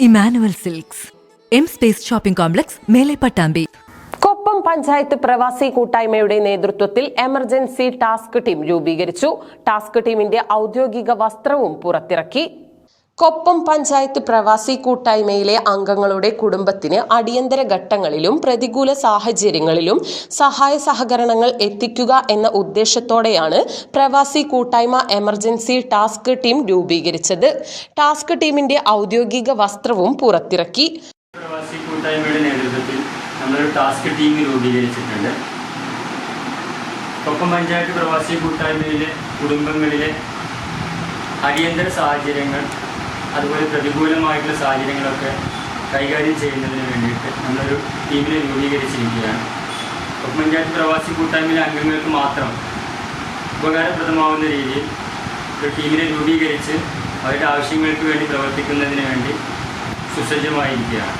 Emmanuel silks. M space shopping complex മേലെ പട്ടാമ്പി. കൊപ്പം പഞ്ചായത്ത് പ്രവാസി കൂട്ടായ്മയുടെ നേതൃത്വത്തിൽ എമർജൻസി ടാസ്ക് ടീം രൂപീകരിച്ചു. ടാസ്ക് ടീമിന്റെ ഔദ്യോഗിക വസ്ത്രവും പുറത്തിറക്കി. കൊപ്പം പഞ്ചായത്ത് പ്രവാസി കൂട്ടായ്മയിലെ അംഗങ്ങളുടെ കുടുംബത്തിന് അടിയന്തര ഘട്ടങ്ങളിലും പ്രതികൂല സാഹചര്യങ്ങളിലും സഹായ സഹകരണങ്ങൾ എത്തിക്കുക എന്ന ഉദ്ദേശത്തോടെയാണ് പ്രവാസി കൂട്ടായ്മ എമർജൻസി ടാസ്ക് ടീം രൂപീകരിച്ചത്. ടാസ്ക് ടീമിന്റെ ഔദ്യോഗിക വസ്ത്രവും പുറത്തിറക്കി. പ്രവാസി കൂട്ടായ്മയുടെ നേതൃത്വത്തിൽ നമ്മളൊരു ടാസ്ക് ടീം രൂപീകരിച്ചിട്ടുണ്ട്. കൊപ്പം പഞ്ചായത്ത് പ്രവാസി കൂട്ടായ്മയിലെ കുടുംബങ്ങളിലെ അടിയന്തര സാഹചര്യങ്ങൾ അതുപോലെ പ്രതികൂലമായിട്ടുള്ള സാഹചര്യങ്ങളൊക്കെ കൈകാര്യം ചെയ്യുന്നതിന് വേണ്ടിയിട്ട് നമ്മളൊരു ടീമിനെ രൂപീകരിച്ചിരിക്കുകയാണ്. കൊപ്പം പഞ്ചായത്ത് പ്രവാസി കൂട്ടായ്മയിലെ അംഗങ്ങൾക്ക് മാത്രം ഉപകാരപ്രദമാവുന്ന രീതിയിൽ ഒരു ടീമിനെ രൂപീകരിച്ച് അവരുടെ ആവശ്യങ്ങൾക്ക് വേണ്ടി പ്രവർത്തിക്കുന്നതിന് വേണ്ടി സുസജ്ജമായിരിക്കുകയാണ്.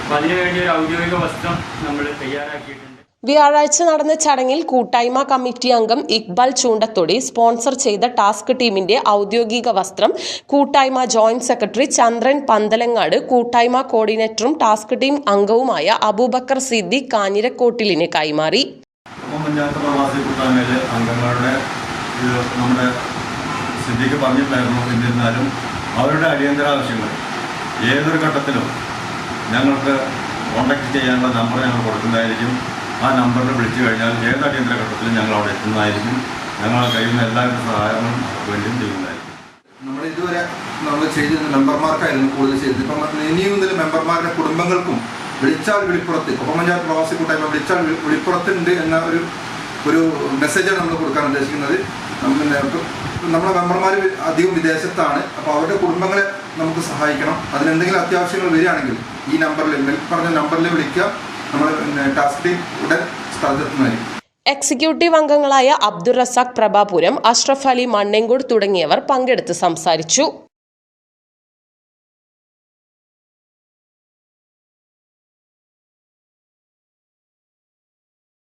അപ്പോൾ അതിനുവേണ്ടി ഒരു ഔദ്യോഗിക വസ്ത്രം നമ്മൾ തയ്യാറാക്കിയിട്ടുണ്ട്. വ്യാഴാഴ്ച നടന്ന ചടങ്ങിൽ കൂട്ടായ്മ കമ്മിറ്റി അംഗം ഇക്ബാൽ ചൂണ്ടത്തൊടി സ്പോൺസർ ചെയ്ത ടാസ്ക് ടീമിന്റെ ഔദ്യോഗിക വസ്ത്രം കൂട്ടായ്മ ജോയിന്റ് സെക്രട്ടറി ചന്ദ്രൻ പന്തലങ്ങാട് കൂട്ടായ്മ കോർഡിനേറ്ററും ടാസ്ക് ടീം അംഗവുമായ അബൂബക്കർ സിദ്ദി കാഞ്ഞിരക്കോട്ടിലിന് കൈമാറി. അംഗങ്ങളുടെ നമ്മുടെ ആവശ്യങ്ങൾ. ഏതൊരു ഘട്ടത്തിലും ഞങ്ങൾക്ക് കോൺടാക്ട് ചെയ്യാനുള്ള നമ്പർ ഞങ്ങൾ കൊടുക്കുന്നതായിരിക്കും. ആ നമ്പറിൽ വിളിച്ചു കഴിഞ്ഞാൽ ഏത് അടിയന്തര ഘട്ടത്തിലും ഞങ്ങൾ അവിടെ എത്തുന്നതായിരിക്കും. ഞങ്ങൾ കഴിയുന്ന എല്ലാവരും സഹായങ്ങളും അവർക്ക് വേണ്ടിയും ചെയ്യുന്നതായിരിക്കും. നമ്മൾ ഇതുവരെ നമ്മൾ ചെയ്തിരുന്ന മെമ്പർമാർക്കായിരുന്നു കൂടുതൽ ചെയ്തത്. ഇപ്പം ഇനിയും ഇതിൽ മെമ്പർമാരുടെ കുടുംബങ്ങൾക്കും വിളിച്ചാൽ വിളിപ്പുറത്ത് ഒപ്പം പഞ്ചായത്ത് പ്രവാസി കൂട്ടായ്മ വിളിച്ചാൽ വിളിപ്പുറത്തുണ്ട് എന്ന ഒരു ഒരു മെസ്സേജാണ് നമ്മൾ കൊടുക്കാൻ ഉദ്ദേശിക്കുന്നത്. നമ്മുടെ മെമ്പർമാർ അധികം വിദേശത്താണ്. അപ്പോൾ അവരുടെ കുടുംബങ്ങളെ നമുക്ക് സഹായിക്കണം. അതിനെന്തെങ്കിലും അത്യാവശ്യങ്ങൾ വരികയാണെങ്കിൽ ഈ നമ്പറിൽ മെൽ പറഞ്ഞ നമ്പറിൽ വിളിക്കുക. എക്സിക്യൂട്ടീവ് അംഗങ്ങളായ അബ്ദുൾ റസാഖ് പ്രഭാപുരം അഷ്റഫ് അലി മണ്ണേങ്കോട് തുടങ്ങിയവർ പങ്കെടുത്ത് സംസാരിച്ചു.